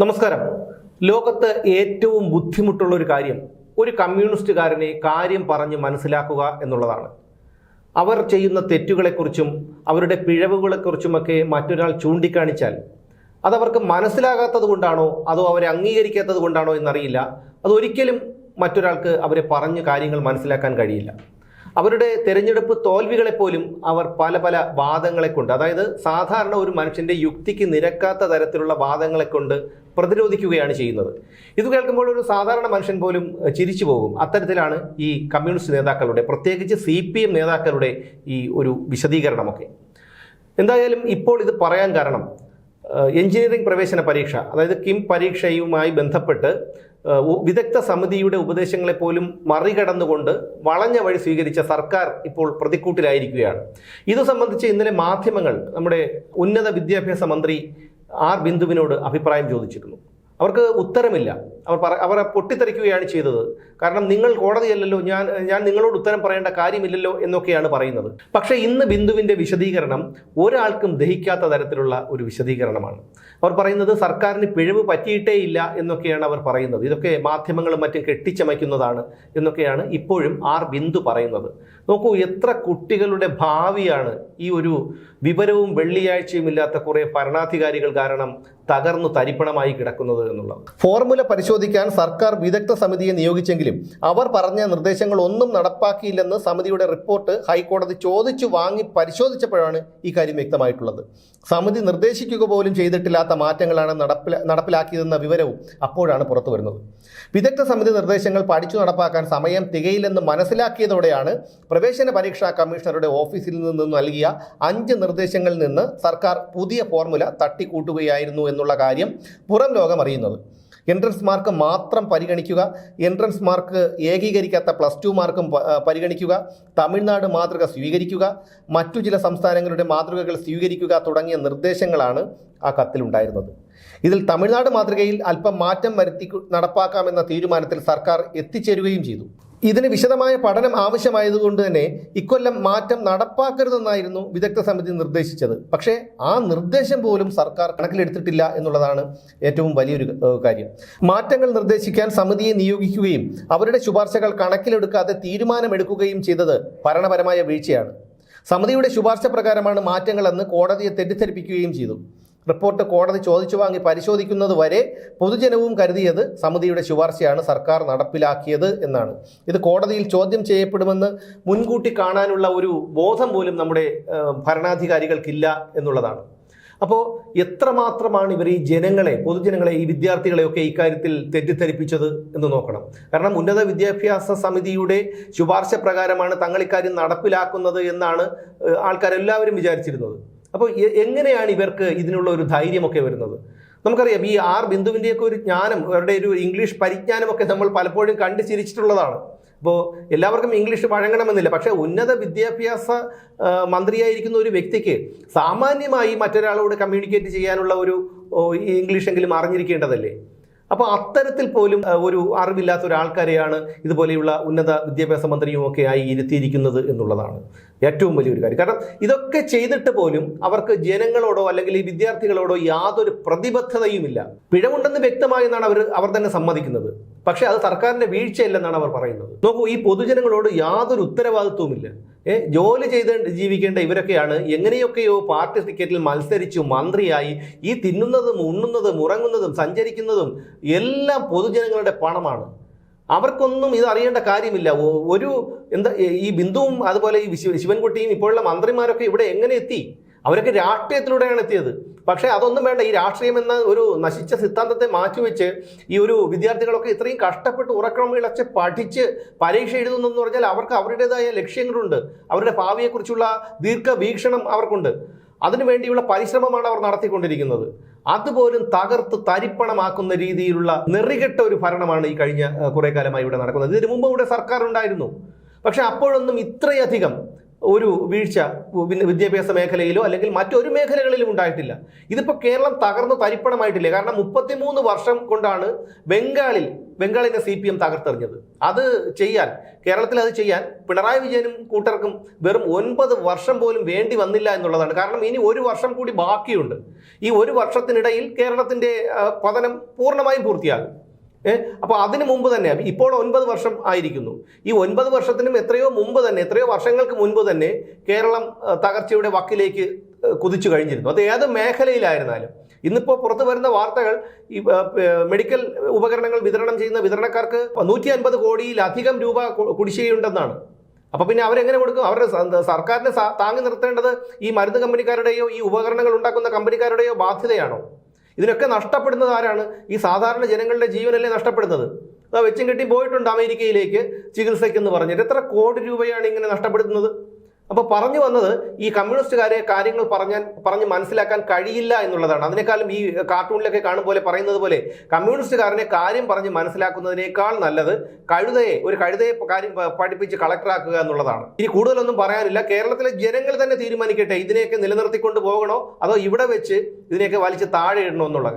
നമസ്കാരം. ലോകത്ത് ഏറ്റവും ബുദ്ധിമുട്ടുള്ള ഒരു കാര്യം ഒരു കമ്മ്യൂണിസ്റ്റുകാരനെ കാര്യം പറഞ്ഞ് മനസ്സിലാക്കുക എന്നുള്ളതാണ്. അവർ ചെയ്യുന്ന തെറ്റുകളെക്കുറിച്ചും അവരുടെ പിഴവുകളെക്കുറിച്ചുമൊക്കെ മറ്റൊരാൾ ചൂണ്ടിക്കാണിച്ചാൽ അതവർക്ക് മനസ്സിലാകാത്തത് കൊണ്ടാണോ അതോ അവരെ അംഗീകരിക്കാത്തത് കൊണ്ടാണോ എന്നറിയില്ല. അതൊരിക്കലും മറ്റൊരാൾക്ക് അവരെ പറഞ്ഞ് കാര്യങ്ങൾ മനസ്സിലാക്കാൻ കഴിയില്ല. അവരുടെ തെരഞ്ഞെടുപ്പ് തോൽവികളെപ്പോലും അവർ പല പല വാദങ്ങളെ കൊണ്ട് അതായത് സാധാരണ ഒരു മനുഷ്യന്റെ യുക്തിക്ക് നിരക്കാത്ത തരത്തിലുള്ള വാദങ്ങളെ കൊണ്ട് പ്രതിരോധിക്കുകയാണ് ചെയ്യുന്നത്. ഇത് കേൾക്കുമ്പോൾ ഒരു സാധാരണ മനുഷ്യൻ പോലും ചിരിച്ചു പോകും. അത്തരത്തിലാണ് ഈ കമ്മ്യൂണിസ്റ്റ് നേതാക്കളുടെ പ്രത്യേകിച്ച് സി നേതാക്കളുടെ ഈ ഒരു വിശദീകരണമൊക്കെ. എന്തായാലും ഇപ്പോൾ ഇത് പറയാൻ കാരണം എഞ്ചിനീയറിംഗ് പ്രവേശന പരീക്ഷ അതായത് കിം പരീക്ഷയുമായി ബന്ധപ്പെട്ട് വിദഗ്ധ സമിതിയുടെ ഉപദേശങ്ങളെ പോലും മറികടന്നുകൊണ്ട് വളഞ്ഞ വഴി സ്വീകരിച്ച സർക്കാർ ഇപ്പോൾ പ്രതിക്കൂട്ടിലായിരിക്കുകയാണ്. ഇത് സംബന്ധിച്ച് ഇന്നലെ മാധ്യമങ്ങൾ നമ്മുടെ ഉന്നത വിദ്യാഭ്യാസ മന്ത്രി ആർ ബിന്ദുവിനോട് അഭിപ്രായം ചോദിച്ചിരുന്നു. അവർക്ക് ഉത്തരമില്ല. അവർ പറ അവർ പൊട്ടിത്തെറിക്കുകയാണ് ചെയ്തത്. കാരണം നിങ്ങൾ കോടതിയല്ലല്ലോ ഞാൻ ഞാൻ നിങ്ങളോട് ഉത്തരം പറയേണ്ട കാര്യമില്ലല്ലോ എന്നൊക്കെയാണ് പറയുന്നത്. പക്ഷേ ഇന്ന് ബിന്ദുവിന്റെ വിശദീകരണം ഒരാൾക്കും ദഹിക്കാത്ത തരത്തിലുള്ള ഒരു വിശദീകരണമാണ്. അവർ പറയുന്നത് സർക്കാരിന് പിഴവ് പറ്റിയിട്ടേ ഇല്ല എന്നൊക്കെയാണ് അവർ പറയുന്നത്. ഇതൊക്കെ മാധ്യമങ്ങളും മറ്റും കെട്ടിച്ചമയ്ക്കുന്നതാണ് എന്നൊക്കെയാണ് ഇപ്പോഴും ആർ ബിന്ദു പറയുന്നത്. നോക്കൂ എത്ര കുട്ടികളുടെ ഭാവിയാണ് ഈ ഒരു വിവരവും വെള്ളിയാഴ്ചയും ഇല്ലാത്ത കുറേ ഭരണാധികാരികൾ കാരണം തകർന്നു തരിപ്പണമായി കിടക്കുന്നത് എന്നുള്ളത് ഫോർമുല പരിശോധിക്കാൻ സർക്കാർ വിദഗ്ധ സമിതിയെ നിയോഗിച്ചെങ്കിലും അവർ പറഞ്ഞ നിർദ്ദേശങ്ങൾ ഒന്നും നടപ്പാക്കിയില്ലെന്ന് സമിതിയുടെ റിപ്പോർട്ട് ഹൈക്കോടതി ചോദിച്ചു വാങ്ങി പരിശോധിച്ചപ്പോഴാണ് ഈ കാര്യം വ്യക്തമായിട്ടുള്ളത്. സമിതി നിർദ്ദേശിക്കുക പോലും ചെയ്തിട്ടില്ലാത്ത മാറ്റങ്ങളാണ് നടപ്പില നടപ്പിലാക്കിയതെന്ന വിവരവും അപ്പോഴാണ് പുറത്തു വരുന്നത്. വിദഗ്ധ സമിതി നിർദ്ദേശങ്ങൾ പഠിച്ചു നടപ്പാക്കാൻ സമയം തികയില്ലെന്ന് മനസ്സിലാക്കിയതോടെയാണ് പ്രവേശന പരീക്ഷാ കമ്മീഷണറുടെ ഓഫീസിൽ നിന്ന് നൽകിയ അഞ്ച് നിർദ്ദേശങ്ങളിൽ നിന്ന് സർക്കാർ പുതിയ ഫോർമുല തട്ടിക്കൂട്ടുകയായിരുന്നു എന്നുള്ള കാര്യം പുറം ലോകം അറിയുന്നത്. എൻട്രൻസ് മാർക്ക് മാത്രം പരിഗണിക്കുക എൻട്രൻസ് മാർക്ക് ഏകീകരിക്കാത്ത പ്ലസ് ടു മാർക്കും പരിഗണിക്കുക തമിഴ്നാട് മാതൃക സ്വീകരിക്കുക മറ്റു ചില സംസ്ഥാനങ്ങളുടെ മാതൃകകൾ സ്വീകരിക്കുക തുടങ്ങിയ നിർദ്ദേശങ്ങളാണ് ആ കത്തിലുണ്ടായിരുന്നത് ഇതിൽ തമിഴ്നാട് മാതൃകയിൽ അല്പം മാറ്റം വരുത്തി നടപ്പാക്കാമെന്ന തീരുമാനത്തിൽ സർക്കാർ എത്തിച്ചേരുകയും ചെയ്തു. ഇതിന് വിശദമായ പഠനം ആവശ്യമായതുകൊണ്ട് തന്നെ ഇക്കൊല്ലം മാറ്റം നടപ്പാക്കരുതെന്നായിരുന്നു വിദഗ്ധ സമിതി നിർദ്ദേശിച്ചത്. പക്ഷേ ആ നിർദ്ദേശം പോലും സർക്കാർ കണക്കിലെടുത്തിട്ടില്ല എന്നുള്ളതാണ് ഏറ്റവും വലിയൊരു കാര്യം. മാറ്റങ്ങൾ നിർദ്ദേശിക്കാൻ സമിതിയെ നിയോഗിക്കുകയും അവരുടെ ശുപാർശകൾ കണക്കിലെടുക്കാതെ തീരുമാനമെടുക്കുകയും ചെയ്തത് ഭരണപരമായ വീഴ്ചയാണ്. സമിതിയുടെ ശുപാർശ പ്രകാരമാണ് മാറ്റങ്ങളെന്ന് കോടതിയെ തെറ്റിദ്ധരിപ്പിക്കുകയും ചെയ്തു. റിപ്പോർട്ട് കോടതി ചോദിച്ചു വാങ്ങി പരിശോധിക്കുന്നത് വരെ പൊതുജനവും കരുതിയത് സമിതിയുടെ ശുപാർശയാണ് സർക്കാർ നടപ്പിലാക്കിയത് എന്നാണ്. ഇത് കോടതിയിൽ ചോദ്യം ചെയ്യപ്പെടുമെന്ന് മുൻകൂട്ടി കാണാനുള്ള ഒരു ബോധം പോലും നമ്മുടെ ഭരണാധികാരികൾക്കില്ല എന്നുള്ളതാണ്. അപ്പോൾ എത്രമാത്രമാണ് ഇവർ ഈ ജനങ്ങളെ പൊതുജനങ്ങളെ ഈ വിദ്യാർത്ഥികളെയൊക്കെ ഇക്കാര്യത്തിൽ തെറ്റിദ്ധരിപ്പിച്ചത് എന്ന് നോക്കണം. കാരണം ഉന്നത വിദ്യാഭ്യാസ സമിതിയുടെ ശുപാർശ പ്രകാരമാണ് തങ്ങൾ ഇക്കാര്യം നടപ്പിലാക്കുന്നത് എന്നാണ് ആൾക്കാരെല്ലാവരും വിചാരിച്ചിരുന്നത്. അപ്പോൾ എങ്ങനെയാണ് ഇവർക്ക് ഇതിനുള്ള ഒരു ധൈര്യമൊക്കെ വരുന്നത്? നമുക്കറിയാം ഈ ആർ ബിന്ദുവിന്റെയൊക്കെ ഒരു ജ്ഞാനം അവരുടെ ഒരു ഇംഗ്ലീഷ് പരിജ്ഞാനമൊക്കെ നമ്മൾ പലപ്പോഴും കണ്ടു ചിരിച്ചിട്ടുള്ളതാണ്. അപ്പോൾ എല്ലാവർക്കും ഇംഗ്ലീഷ് വഴങ്ങണമെന്നില്ല. പക്ഷേ ഉന്നത വിദ്യാഭ്യാസ മന്ത്രിയായിരിക്കുന്ന ഒരു വ്യക്തിക്ക് സാമാന്യമായി മറ്റൊരാളോട് കമ്മ്യൂണിക്കേറ്റ് ചെയ്യാനുള്ള ഒരു ഇംഗ്ലീഷ് എങ്കിലും അറിഞ്ഞിരിക്കേണ്ടതല്ലേ? അപ്പോൾ അത്തരത്തിൽ പോലും ഒരു അറിവില്ലാത്ത ഒരാൾക്കാരെയാണ് ഇതുപോലെയുള്ള ഉന്നത വിദ്യാഭ്യാസ മന്ത്രിയുമൊക്കെ ആയി ഇരുത്തിയിരിക്കുന്നത് എന്നുള്ളതാണ്. ഏറ്റവും വലിയൊരു കാര്യം. കാരണം ഇതൊക്കെ ചെയ്തിട്ട് പോലും അവർക്ക് ജനങ്ങളോടോ അല്ലെങ്കിൽ ഈ വിദ്യാർത്ഥികളോടോ യാതൊരു പ്രതിബദ്ധതയുമില്ല. പിഴവുണ്ടെന്ന് വ്യക്തമായെന്നാണ് അവർ അവർ തന്നെ സമ്മതിക്കുന്നത്. പക്ഷേ അത് സർക്കാരിന്റെ വീഴ്ചയല്ലെന്നാണ് അവർ പറയുന്നത്. നോക്കൂ ഈ പൊതുജനങ്ങളോട് യാതൊരു ഉത്തരവാദിത്വവുമില്ല. ഏ ജോലി ചെയ്ത് ജീവിക്കേണ്ട ഇവരൊക്കെയാണ് എങ്ങനെയൊക്കെയോ പാർട്ടി ടിക്കറ്റിൽ മത്സരിച്ചു മന്ത്രിയായി ഈ തിന്നുന്നതും ഉണ്ണുന്നതും ഉറങ്ങുന്നതും സഞ്ചരിക്കുന്നതും എല്ലാം പൊതുജനങ്ങളുടെ പണമാണ്. അവർക്കൊന്നും ഇത് അറിയേണ്ട കാര്യമില്ല. ഒരു എന്താ ഈ ബിന്ദുവും അതുപോലെ ഈ ശിവ- ശിവൻകുട്ടിയും ഇപ്പോഴുള്ള മന്ത്രിമാരൊക്കെ ഇവിടെ എങ്ങനെ എത്തി? അവരൊക്കെ രാഷ്ട്രീയത്തിലൂടെയാണ് എത്തിയത്. പക്ഷേ അതൊന്നും വേണ്ട. ഈ രാഷ്ട്രീയം എന്ന ഒരു നശിച്ച സിദ്ധാന്തത്തെ മാറ്റിവെച്ച് ഈ ഒരു വിദ്യാർത്ഥികളൊക്കെ ഇത്രയും കഷ്ടപ്പെട്ട് ഉറക്കം ഇളച്ച് പഠിച്ച് പരീക്ഷ എഴുതുന്നു എന്ന് പറഞ്ഞാൽ അവർക്ക് അവരുടേതായ ലക്ഷ്യങ്ങളുണ്ട്. അവരുടെ ഭാവിയെക്കുറിച്ചുള്ള ദീർഘവീക്ഷണം അവർക്കുണ്ട്. അതിനുവേണ്ടിയുള്ള പരിശ്രമമാണ് അവർ നടത്തിക്കൊണ്ടിരിക്കുന്നത്. അതുപോലും തകർത്ത് തരിപ്പണമാക്കുന്ന രീതിയിലുള്ള നെറികെട്ട ഒരു ഭരണമാണ് ഈ കഴിഞ്ഞ കുറെ കാലമായി ഇവിടെ നടക്കുന്നത്. ഇതിനു മുമ്പ് ഇവിടെ സർക്കാർ ഉണ്ടായിരുന്നു പക്ഷെ അപ്പോഴൊന്നും ഇത്രയധികം ഒരു വീഴ്ച വിദ്യാഭ്യാസ മേഖലയിലോ അല്ലെങ്കിൽ മറ്റൊരു മേഖലകളിലും ഉണ്ടായിട്ടില്ല. ഇതിപ്പോൾ കേരളം തകർന്നു തരിപ്പണമായിട്ടില്ല? കാരണം മുപ്പത്തിമൂന്ന് വർഷം കൊണ്ടാണ് ബംഗാളിൽ ബംഗാളിനെ സി പി എം തകർത്തെറിഞ്ഞത്. അത് ചെയ്യാൻ കേരളത്തിൽ അത് ചെയ്യാൻ പിണറായി വിജയനും കൂട്ടർക്കും വെറും ഒൻപത് വർഷം പോലും വേണ്ടി വന്നില്ല എന്നുള്ളതാണ്. കാരണം ഇനി ഒരു വർഷം കൂടി ബാക്കിയുണ്ട്. ഈ ഒരു വർഷത്തിനിടയിൽ കേരളത്തിന്റെ പതനം പൂർണമായും പൂർത്തിയാകും. അപ്പോൾ അതിന് മുമ്പ് തന്നെ ഇപ്പോൾ ഒൻപത് വർഷം ആയിരിക്കുന്നു. ഈ ഒൻപത് വർഷത്തിനും എത്രയോ മുമ്പ് തന്നെ എത്രയോ വർഷങ്ങൾക്ക് മുൻപ് തന്നെ കേരളം തകർച്ചയുടെ വക്കിലേക്ക് കുതിച്ചു കഴിഞ്ഞിരുന്നു. അത് ഏത് മേഖലയിലായിരുന്നാലും. ഇന്നിപ്പോൾ പുറത്തു വരുന്ന വാർത്തകൾ ഈ മെഡിക്കൽ ഉപകരണങ്ങൾ വിതരണം ചെയ്യുന്ന വിതരണക്കാർക്ക് നൂറ്റി അൻപത് കോടിയിലധികം രൂപ കുടിശ്ശികയുണ്ടെന്നാണ്. അപ്പോൾ പിന്നെ അവരെങ്ങനെ കൊടുക്കും? അവരുടെ സർക്കാരിനെ താങ്ങി നിർത്തേണ്ടത് ഈ മരുന്ന് കമ്പനിക്കാരുടെയോ ഈ ഉപകരണങ്ങൾ ഉണ്ടാക്കുന്ന കമ്പനിക്കാരുടെയോ ബാധ്യതയാണോ? ഇതിനൊക്കെ നഷ്ടപ്പെടുന്നത് ആരാണ്? ഈ സാധാരണ ജനങ്ങളുടെ ജീവനല്ലേ നഷ്ടപ്പെടുന്നത്? വെച്ചും കെട്ടി പോയിട്ടുണ്ട് അമേരിക്കയിലേക്ക് ചികിത്സയ്ക്കെന്ന് പറഞ്ഞിട്ട്. എത്ര കോടി രൂപയാണ് ഇങ്ങനെ നഷ്ടപ്പെടുത്തുന്നത്? അപ്പോൾ പറഞ്ഞു വന്നത് ഈ കമ്മ്യൂണിസ്റ്റുകാരെ കാര്യങ്ങൾ പറഞ്ഞാൽ പറഞ്ഞ് മനസ്സിലാക്കാൻ കഴിയില്ല എന്നുള്ളതാണ്. അതിനേക്കാളും ഈ കാർട്ടൂണിലൊക്കെ കാണും പോലെ പറയുന്നത് പോലെ കമ്മ്യൂണിസ്റ്റുകാരനെ കാര്യം പറഞ്ഞ് മനസ്സിലാക്കുന്നതിനേക്കാൾ നല്ലത് കഴുതയെ ഒരു കഴുതയെ കാര്യം പഠിപ്പിച്ച് കളക്ടറാക്കുക എന്നുള്ളതാണ്. ഇനി കൂടുതലൊന്നും പറയാനില്ല. കേരളത്തിലെ ജനങ്ങൾ തന്നെ തീരുമാനിക്കട്ടെ. ഇതിനെയൊക്കെ നിലനിർത്തിക്കൊണ്ട് പോകണോ? അതോ ഇവിടെ വെച്ച് ഇതിനെയൊക്കെ വലിച്ച് താഴെ ഇടണോ എന്നുള്ള